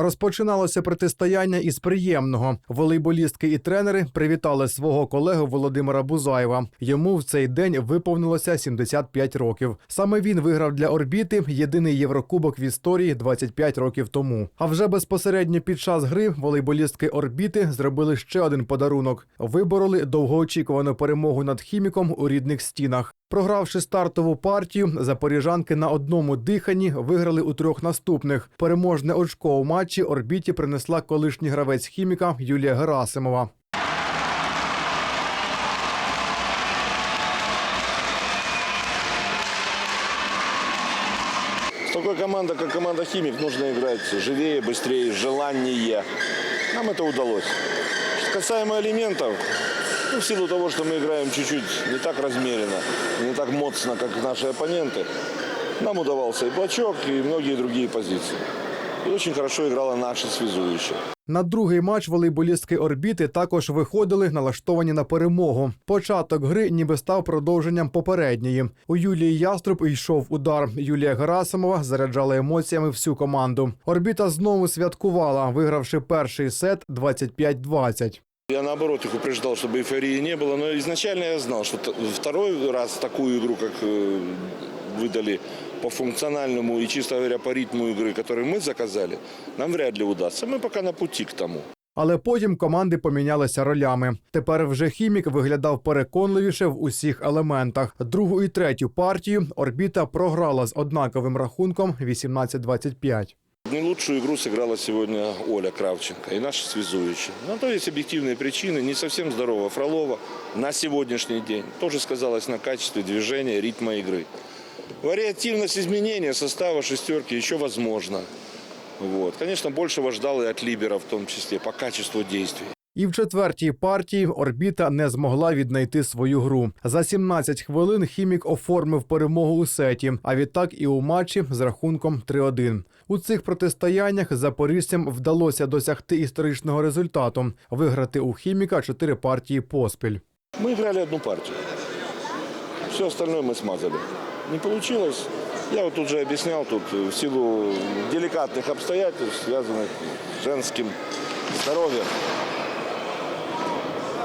Розпочиналося протистояння із приємного. Волейболістки і тренери привітали свого колегу Володимира Бузаєва. Йому в цей день виповнилося 75 років. Саме він виграв для орбіти єдиний єврокубок в історії 25 років тому. А вже безпосередньо під час гри волейболістки орбіти зробили ще один подарунок: вибороли довгоочікувану перемогу над хіміком у рідних стінах. Програвши стартову партію, запоріжанки на одному диханні виграли у трьох наступних. Переможне очко у матчі орбіті принесла колишній гравець хіміка Юлія Герасимова. С такой командой, как команда «Химик», нужно играть живее, быстрее, желание. Нам это удалось. Что касаемо элементов, ну, в силу того, что мы играем чуть-чуть не так размеренно, не так моцно, как наши оппоненты, нам удавался и блочок, и многие другие позиции. И очень хорошо грала наша связующая. На другий матч волейболістки орбіти також виходили налаштовані на перемогу. Початок гри ніби став продовженням попередньої. У Юлії Яструб йшов удар. Юлія Герасимова заряджала емоціями всю команду. Орбіта знову святкувала, вигравши перший сет 25-20. Я наоборот их упреждал, чтобы эйфории не было, но изначально я знал, что т- второй раз такую игру, как э, выдали по функциональному и, чисто говоря, по ритму игры, который мы заказали, нам вряд ли удастся. Мы пока на пути к тому. Але потім команди помінялися ролями. Тепер вже хімік виглядав переконливіше в усіх елементах. Другу і третю партію орбіта програла з однаковим рахунком 18-25. Не лучшую игру сыграла сегодня Оля Кравченко и наша связующая. На то есть объективные причины. Не совсем здорова Фролова на сегодняшний день. Тоже сказалось на качестве движения, ритма игры. Вариативность изменения состава шестерки еще возможно. Вот. Конечно, большего ждал и от Либера в том числе по качеству действий. І в четвертій партії орбіта не змогла віднайти свою гру. За 17 хвилин хімік оформив перемогу у сеті, а відтак і у матчі з рахунком 3-1. У цих протистояннях запоріжцям вдалося досягти історичного результату виграти у хіміка 4 партії поспіль. Мы играли одну партию. Все остальное мы смазали. Не получилось. Я вот тут же объяснял, тут э, в силу деликатных обстоятельств, связанных с женским здоровьем,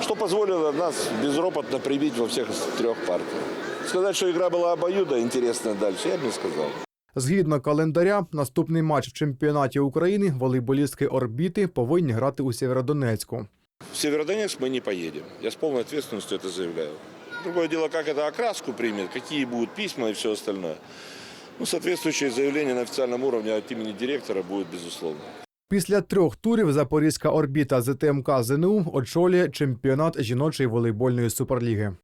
что позволило нас безропотно прибить во всех трех партиях. Сказать, что игра была обоюда интересная дальше, я бы не сказал. Згідно календаря, наступний матч в чемпіонаті України волейболістки орбіти повинні грати у Сєвєродонецьку. В Северодонецк мы не поедем. Я с полной ответственностью это заявляю. Другое дело, как это окраску примет, какие будут письма и все остальное. Ну, соответствующее заявление на официальном уровне от имени директора будет безусловно. Після трьох турів запорізька орбіта ЗТМК ЗНУ очолює чемпіонат жіночої волейбольної суперліги.